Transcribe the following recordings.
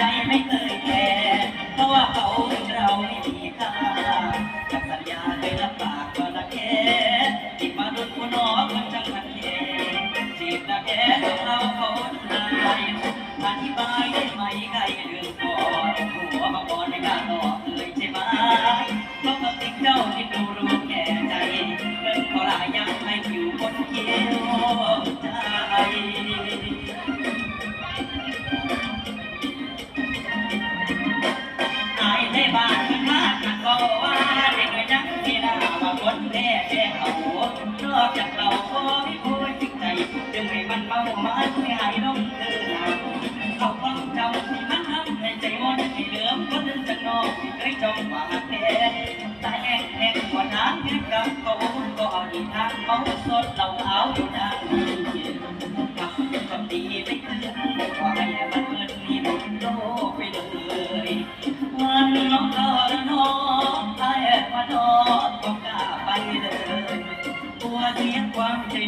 จไม่เคยแคร์เพราะว่าเขาเป็นเราไม่มีค่าจากสัญญาเลยลำบากก็ละแค่ที่มาโดนผู้น้องมันจังหันเหจีบละแค่ของเราเขาทนายอธิบายได้ไหมใครเรื่องก่อนก่อน มันเมาไม่หายลงเอเขาความจำที่มันทำให้ใจมันให้เหลือมคนจะนอกที่เคยจองว่าแท้แต่แห้งแหงกว่าน้ำแห้งกับเขาก็เอาดีทางเขาสดเราเอาอยู่นานทำความดีไม่คืนขอให้มันเงินมีบุญโลกไปเลยวันน้องก็ระนองไอ้มาทอดก็กล้าไปเลยกลัวเสียความใจเมื่อน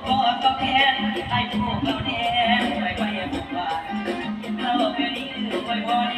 พว